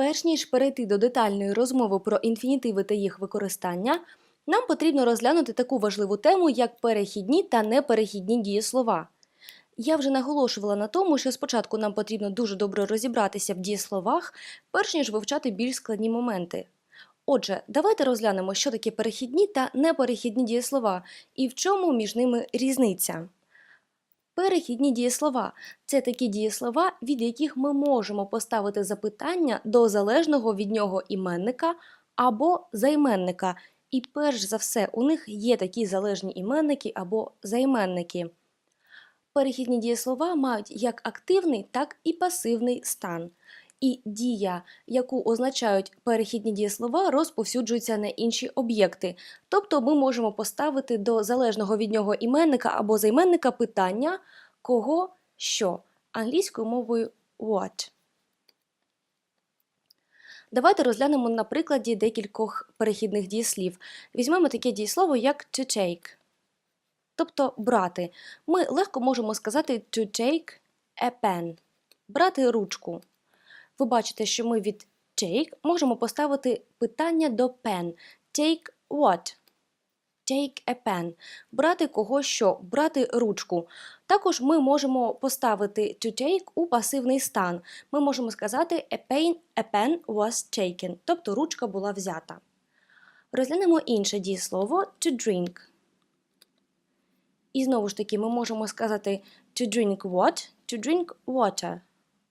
Перш ніж перейти до детальної розмови про інфінітиви та їх використання, нам потрібно розглянути таку важливу тему, як перехідні та неперехідні дієслова. Я вже наголошувала на тому, що спочатку нам потрібно дуже добре розібратися в дієсловах, перш ніж вивчати більш складні моменти. Отже, давайте розглянемо, що таке перехідні та неперехідні дієслова і в чому між ними різниця. Перехідні дієслова це такі дієслова, від яких ми можемо поставити запитання до залежного від нього іменника або займенника. І перш за все, у них є такі залежні іменники або займенники. Перехідні дієслова мають як активний, так і пасивний стан. І дія, яку означають перехідні дієслова, розповсюджується на інші об'єкти. Тобто ми можемо поставити до залежного від нього іменника або займенника питання кого, що англійською мовою what. Давайте розглянемо на прикладі декількох перехідних дієслів. Візьмемо таке дієслово, як to take, тобто брати. Ми легко можемо сказати to take a pen, брати ручку. Ви бачите, що ми від take можемо поставити питання до pen. Take what? Take a pen. Брати кого що, брати ручку. Також ми можемо поставити to take у пасивний стан. Ми можемо сказати a pen, a pen was taken, тобто ручка була взята. Розглянемо інше дієслово to drink. І знову ж таки, ми можемо сказати to drink what? To drink water.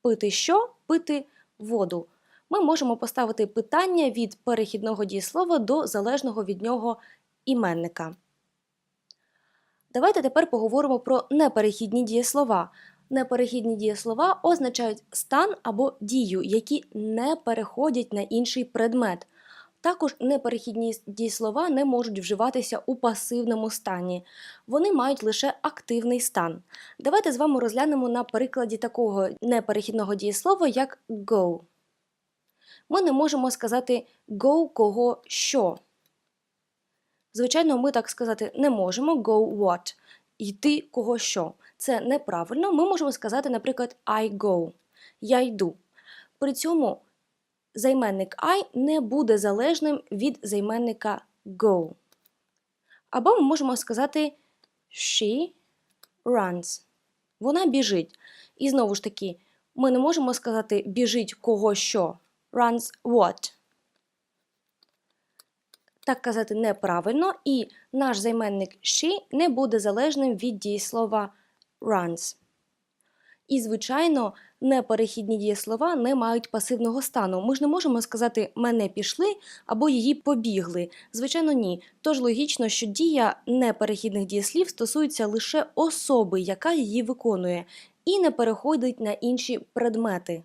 Пити що? Пити воду. Ми можемо поставити питання від перехідного дієслова до залежного від нього іменника. Давайте тепер поговоримо про неперехідні дієслова. Неперехідні дієслова означають стан або дію, які не переходять на інший предмет. Також неперехідні дієслова не можуть вживатися у пасивному стані. Вони мають лише активний стан. Давайте з вами розглянемо на прикладі такого неперехідного дієслова, як go. Ми не можемо сказати go кого що. Звичайно, ми так сказати не можемо go what. Йти кого що. Це неправильно. Ми можемо сказати, наприклад, I go. Я йду. При цьому займенник I не буде залежним від займенника go. Або ми можемо сказати she runs. Вона біжить. І знову ж таки, ми не можемо сказати біжить кого що. Runs what. Так казати неправильно, і наш займенник she не буде залежним від дієслова runs. І, звичайно, неперехідні дієслова не мають пасивного стану. Ми ж не можемо сказати мене пішли або її побігли. Звичайно, ні. Тож логічно, що дія неперехідних дієслів стосується лише особи, яка її виконує, і не переходить на інші предмети.